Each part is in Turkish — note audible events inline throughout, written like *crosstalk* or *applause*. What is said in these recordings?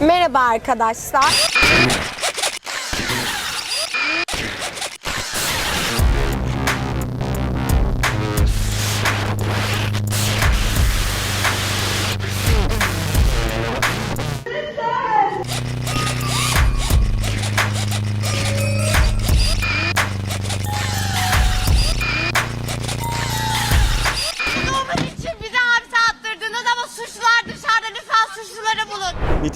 Merhaba arkadaşlar.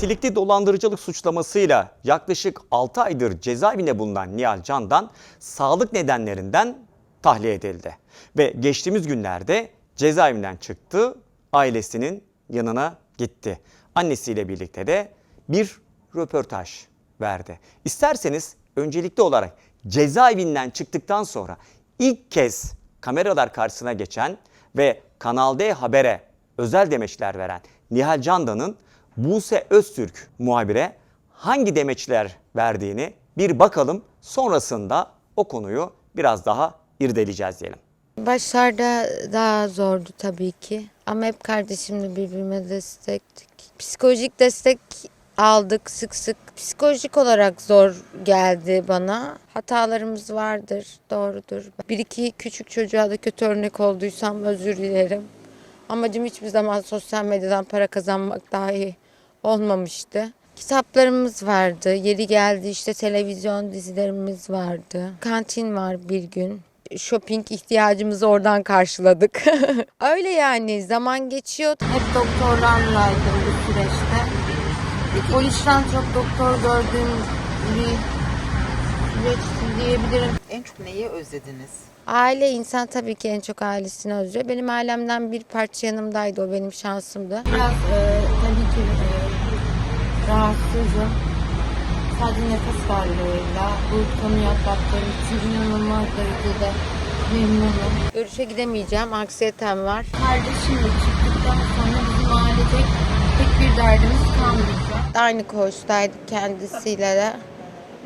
Nitelikli dolandırıcılık suçlamasıyla yaklaşık 6 aydır cezaevinde bulunan Nihal Can'dan sağlık nedenlerinden tahliye edildi. Ve geçtiğimiz günlerde cezaevinden çıktı, ailesinin yanına gitti. Annesiyle birlikte de bir röportaj verdi. İsterseniz öncelikli olarak cezaevinden çıktıktan sonra ilk kez kameralar karşısına geçen ve Kanal D Haber'e özel demeçler veren Nihal Candan'ın Buse Öztürk muhabire hangi demeçler verdiğini bir bakalım. Sonrasında o konuyu biraz daha irdeleyeceğiz diyelim. Başlarda daha zordu tabii ki. Ama hep kardeşimle birbirime destektik. Psikolojik destek aldık sık sık. Psikolojik olarak zor geldi bana. Hatalarımız vardır, doğrudur. Bir iki küçük çocuğa da kötü örnek olduysam özür dilerim. Amacım hiçbir zaman sosyal medyadan para kazanmak dahi olmamıştı. Kitaplarımız vardı. Yeri geldi işte televizyon dizilerimiz vardı. Kantin var bir gün. Shopping ihtiyacımızı oradan karşıladık. *laughs* Öyle yani zaman geçiyor. Hep doktorlarlaydım bu süreçte. O işten çok doktor gördüğüm bir süreçti diyebilirim. En çok neyi özlediniz? Aile insan tabii ki en çok ailesini özlüyor. Benim ailemden bir parça yanımdaydı. O benim şansımdı. Biraz e, tabii ki e, rahatsızım. Sadece nefes darlığıyla bu konuyu atlattığım için inanılmaz derecede memnunum. Görüşe gidemeyeceğim. Anksiyetem var. Kardeşimle çıktıktan sonra bizim ailede tek bir derdimiz kalmayacak. Aynı koğuştaydık kendisiyle de.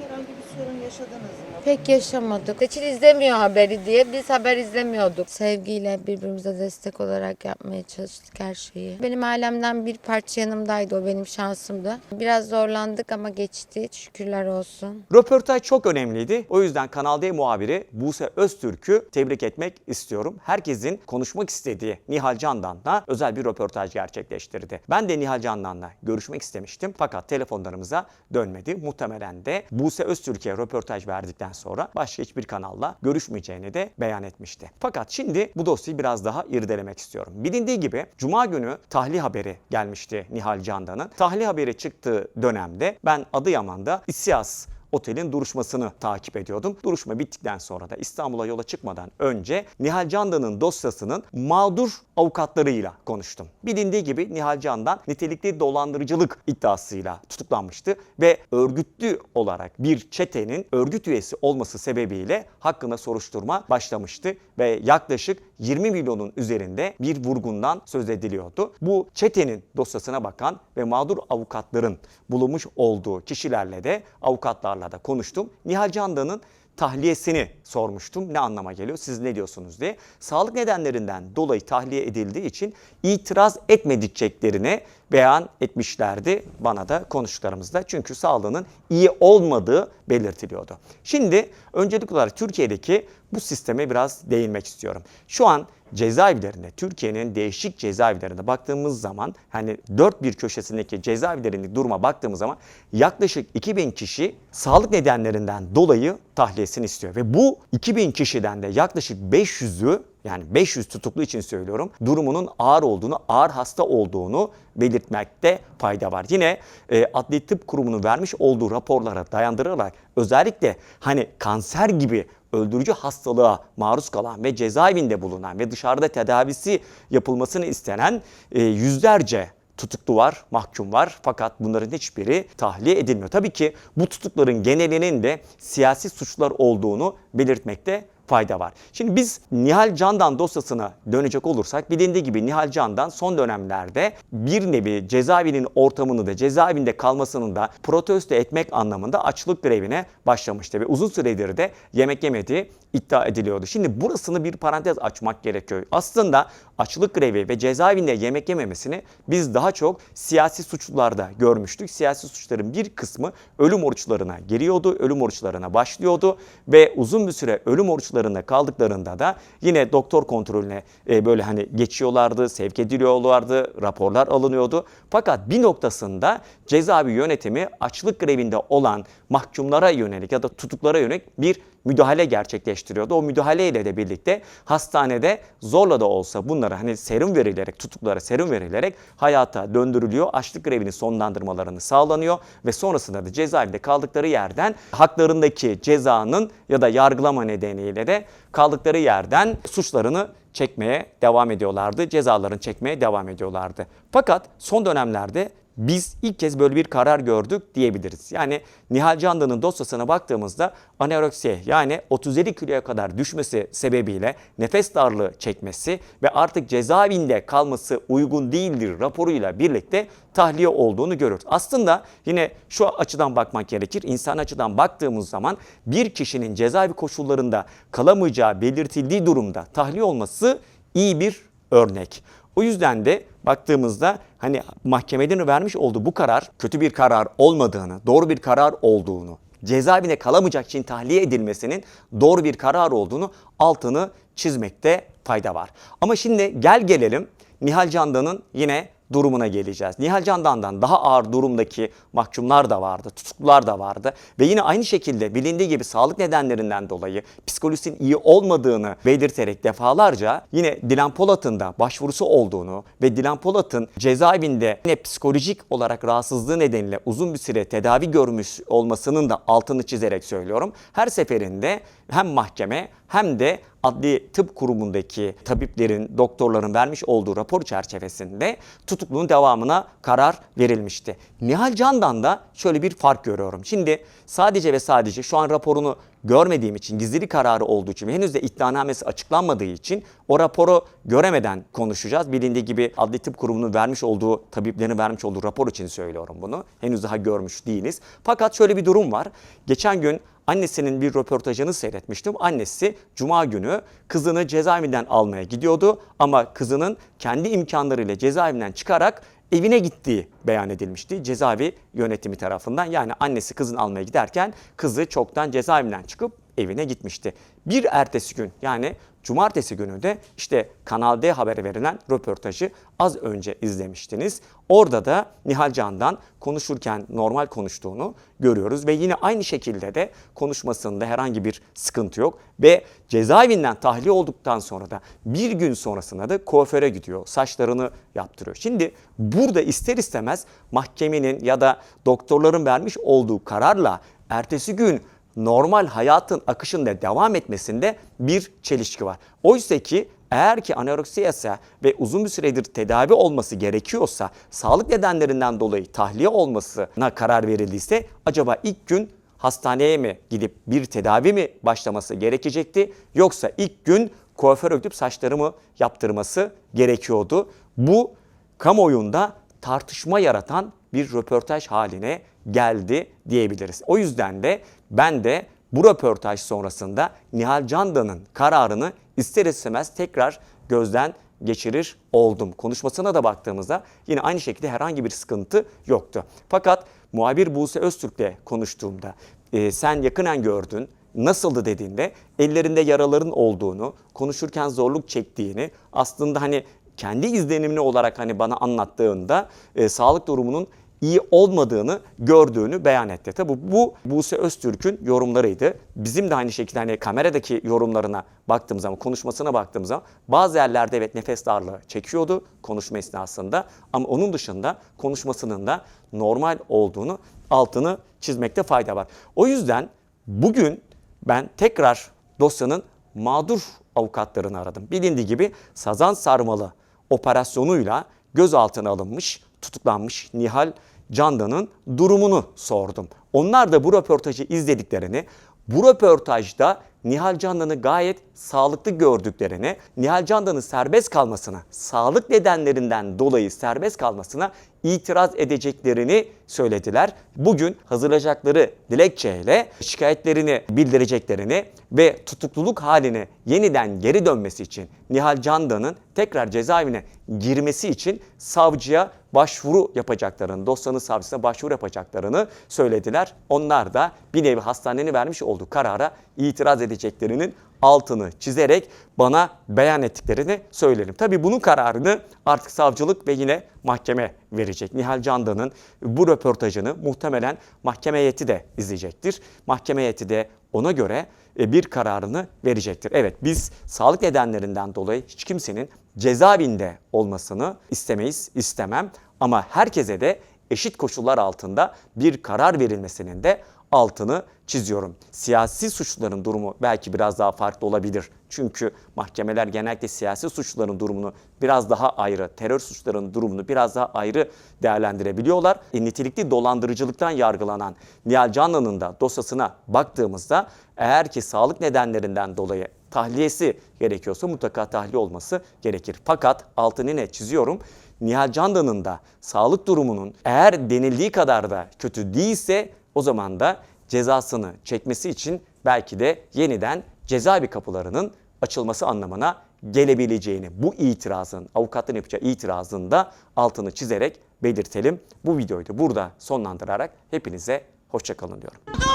Herhangi bir sorun yaşadınız mı? Pek yaşamadık. Seçil izlemiyor haberi diye biz haber izlemiyorduk. Sevgiyle birbirimize destek olarak yapmaya çalıştık her şeyi. Benim ailemden bir parça yanımdaydı. O benim şansımdı. Biraz zorlandık ama geçti. Şükürler olsun. Röportaj çok önemliydi. O yüzden Kanal D muhabiri Buse Öztürk'ü tebrik etmek istiyorum. Herkesin konuşmak istediği Nihal Candan'la özel bir röportaj gerçekleştirdi. Ben de Nihal Candan'la görüşmek istemiştim fakat telefonlarımıza dönmedi. Muhtemelen de Buse Öztürk'e röportaj verdikten sonra başka hiçbir kanalla görüşmeyeceğini de beyan etmişti. Fakat şimdi bu dosyayı biraz daha irdelemek istiyorum. Bilindiği gibi Cuma günü tahliye haberi gelmişti Nihal Candan'ın. Tahliye haberi çıktığı dönemde ben Adıyaman'da İSİAS otelin duruşmasını takip ediyordum. Duruşma bittikten sonra da İstanbul'a yola çıkmadan önce Nihal Candan'ın dosyasının mağdur avukatlarıyla konuştum. Bilindiği gibi Nihal Candan nitelikli dolandırıcılık iddiasıyla tutuklanmıştı ve örgütlü olarak bir çetenin örgüt üyesi olması sebebiyle hakkında soruşturma başlamıştı ve yaklaşık 20 milyonun üzerinde bir vurgundan söz ediliyordu. Bu çetenin dosyasına bakan ve mağdur avukatların bulunmuş olduğu kişilerle de avukatlarla da konuştum. Nihal Candan'ın tahliyesini sormuştum. Ne anlama geliyor? Siz ne diyorsunuz diye. Sağlık nedenlerinden dolayı tahliye edildiği için itiraz etmediklerini beyan etmişlerdi bana da konuştuklarımızda. Çünkü sağlığının iyi olmadığı belirtiliyordu. Şimdi öncelikli olarak Türkiye'deki bu sisteme biraz değinmek istiyorum. Şu an cezaevlerinde, Türkiye'nin değişik cezaevlerine baktığımız zaman hani dört bir köşesindeki cezaevlerindeki duruma baktığımız zaman yaklaşık 2000 kişi sağlık nedenlerinden dolayı tahliyesini istiyor. Ve bu 2000 kişiden de yaklaşık 500'ü yani 500 tutuklu için söylüyorum durumunun ağır olduğunu, ağır hasta olduğunu belirtmekte fayda var. Yine e, Adli Tıp Kurumu'nun vermiş olduğu raporlara dayandırılarak özellikle hani kanser gibi öldürücü hastalığa maruz kalan ve cezaevinde bulunan ve dışarıda tedavisi yapılmasını istenen e, yüzlerce tutuklu var, mahkum var fakat bunların hiçbiri tahliye edilmiyor. Tabii ki bu tutukların genelinin de siyasi suçlar olduğunu belirtmekte fayda var. Şimdi biz Nihal Candan dosyasına dönecek olursak bilindiği gibi Nihal Candan son dönemlerde bir nevi cezaevinin ortamını da cezaevinde kalmasını da protesto etmek anlamında açlık grevine başlamıştı ve uzun süredir de yemek yemediği iddia ediliyordu. Şimdi burasını bir parantez açmak gerekiyor. Aslında açlık grevi ve cezaevinde yemek yememesini biz daha çok siyasi suçlularda görmüştük. Siyasi suçların bir kısmı ölüm oruçlarına giriyordu, ölüm oruçlarına başlıyordu ve uzun bir süre ölüm oruçlarında kaldıklarında da yine doktor kontrolüne e, böyle hani geçiyorlardı, sevk ediliyorlardı, raporlar alınıyordu. Fakat bir noktasında cezaevi yönetimi açlık grevinde olan mahkumlara yönelik ya da tutuklara yönelik bir müdahale gerçekleştiriyordu. O müdahaleyle de birlikte hastanede zorla da olsa bunlara hani serum verilerek, tutuklara serum verilerek hayata döndürülüyor. Açlık grevini sonlandırmalarını sağlanıyor ve sonrasında da cezaevinde kaldıkları yerden haklarındaki cezanın ya da yargılama nedeniyle de kaldıkları yerden suçlarını çekmeye devam ediyorlardı. Cezalarını çekmeye devam ediyorlardı. Fakat son dönemlerde biz ilk kez böyle bir karar gördük diyebiliriz. Yani Nihal Candan'ın dosyasına baktığımızda anoreksiye yani 37 kiloya kadar düşmesi sebebiyle nefes darlığı çekmesi ve artık cezaevinde kalması uygun değildir raporuyla birlikte tahliye olduğunu görürüz. Aslında yine şu açıdan bakmak gerekir. İnsan açıdan baktığımız zaman bir kişinin cezaevi koşullarında kalamayacağı belirtildiği durumda tahliye olması iyi bir örnek. O yüzden de baktığımızda hani mahkemenin vermiş olduğu bu karar kötü bir karar olmadığını, doğru bir karar olduğunu, cezaevine kalamayacak için tahliye edilmesinin doğru bir karar olduğunu altını çizmekte fayda var. Ama şimdi gel gelelim Nihal Candan'ın yine durumuna geleceğiz. Nihal Candan'dan daha ağır durumdaki mahkumlar da vardı, tutuklular da vardı ve yine aynı şekilde bilindiği gibi sağlık nedenlerinden dolayı psikolojisinin iyi olmadığını belirterek defalarca yine Dilan Polat'ın da başvurusu olduğunu ve Dilan Polat'ın cezaevinde yine psikolojik olarak rahatsızlığı nedeniyle uzun bir süre tedavi görmüş olmasının da altını çizerek söylüyorum. Her seferinde hem mahkeme hem de Adli Tıp Kurumu'ndaki tabiplerin, doktorların vermiş olduğu rapor çerçevesinde tutukluluğun devamına karar verilmişti. Nihal Can'dan da şöyle bir fark görüyorum. Şimdi sadece ve sadece şu an raporunu görmediğim için, gizlilik kararı olduğu için henüz de iddianamesi açıklanmadığı için o raporu göremeden konuşacağız. Bilindiği gibi Adli Tıp Kurumu'nun vermiş olduğu, tabiplerin vermiş olduğu rapor için söylüyorum bunu. Henüz daha görmüş değiliz. Fakat şöyle bir durum var. Geçen gün Annesinin bir röportajını seyretmiştim. Annesi cuma günü kızını cezaevinden almaya gidiyordu ama kızının kendi imkanlarıyla cezaevinden çıkarak evine gittiği beyan edilmişti cezaevi yönetimi tarafından. Yani annesi kızını almaya giderken kızı çoktan cezaevinden çıkıp evine gitmişti. Bir ertesi gün yani cumartesi günü de işte Kanal D haberi verilen röportajı az önce izlemiştiniz. Orada da Nihal Can'dan konuşurken normal konuştuğunu görüyoruz ve yine aynı şekilde de konuşmasında herhangi bir sıkıntı yok ve cezaevinden tahliye olduktan sonra da bir gün sonrasında da kuaföre gidiyor. Saçlarını yaptırıyor. Şimdi burada ister istemez mahkemenin ya da doktorların vermiş olduğu kararla ertesi gün normal hayatın akışında devam etmesinde bir çelişki var. Oysa ki eğer ki anoreksiyasa ve uzun bir süredir tedavi olması gerekiyorsa, sağlık nedenlerinden dolayı tahliye olmasına karar verildiyse acaba ilk gün hastaneye mi gidip bir tedavi mi başlaması gerekecekti yoksa ilk gün kuaföre gidip saçları mı yaptırması gerekiyordu? Bu kamuoyunda tartışma yaratan bir röportaj haline geldi diyebiliriz. O yüzden de ben de bu röportaj sonrasında Nihal Candan'ın kararını ister istemez tekrar gözden geçirir oldum. Konuşmasına da baktığımızda yine aynı şekilde herhangi bir sıkıntı yoktu. Fakat muhabir Buse Öztürk'le konuştuğumda e, sen yakınen gördün, nasıldı dediğinde ellerinde yaraların olduğunu, konuşurken zorluk çektiğini, aslında hani kendi izlenimli olarak hani bana anlattığında e, sağlık durumunun iyi olmadığını gördüğünü beyan etti. Tabi bu Buse Öztürk'ün yorumlarıydı. Bizim de aynı şekilde hani kameradaki yorumlarına baktığımız zaman, konuşmasına baktığımız zaman bazı yerlerde evet nefes darlığı çekiyordu konuşma esnasında. Ama onun dışında konuşmasının da normal olduğunu altını çizmekte fayda var. O yüzden bugün ben tekrar dosyanın mağdur avukatlarını aradım. Bilindiği gibi Sazan Sarmalı operasyonuyla gözaltına alınmış, tutuklanmış Nihal Candan'ın durumunu sordum. Onlar da bu röportajı izlediklerini, bu röportajda Nihal Candan'ı gayet sağlıklı gördüklerini, Nihal Candan'ın serbest kalmasına, sağlık nedenlerinden dolayı serbest kalmasına itiraz edeceklerini söylediler. Bugün hazırlayacakları dilekçeyle şikayetlerini bildireceklerini ve tutukluluk haline yeniden geri dönmesi için Nihal Candan'ın tekrar cezaevine girmesi için savcıya başvuru yapacaklarını, dosyanın savcısına başvuru yapacaklarını söylediler. Onlar da bir nevi hastanenin vermiş olduğu karara itiraz edeceklerinin altını çizerek bana beyan ettiklerini söylerim. Tabii bunun kararını artık savcılık ve yine mahkeme verecek. Nihal Candan'ın bu röportajını muhtemelen mahkeme heyeti de izleyecektir. Mahkeme heyeti de ona göre e, bir kararını verecektir. Evet biz sağlık nedenlerinden dolayı hiç kimsenin cezaevinde olmasını istemeyiz, istemem. Ama herkese de eşit koşullar altında bir karar verilmesinin de altını çiziyorum. Siyasi suçluların durumu belki biraz daha farklı olabilir. Çünkü mahkemeler genellikle siyasi suçluların durumunu biraz daha ayrı, terör suçlarının durumunu biraz daha ayrı değerlendirebiliyorlar. E, nitelikli dolandırıcılıktan yargılanan Nihal Canlı'nın da dosyasına baktığımızda eğer ki sağlık nedenlerinden dolayı tahliyesi gerekiyorsa mutlaka tahliye olması gerekir. Fakat altını ne çiziyorum? Nihal Candan'ın da sağlık durumunun eğer denildiği kadar da kötü değilse o zaman da cezasını çekmesi için belki de yeniden cezaevi kapılarının açılması anlamına gelebileceğini bu itirazın, avukatların yapacağı itirazın da altını çizerek belirtelim. Bu videoyu da burada sonlandırarak hepinize hoşçakalın diyorum.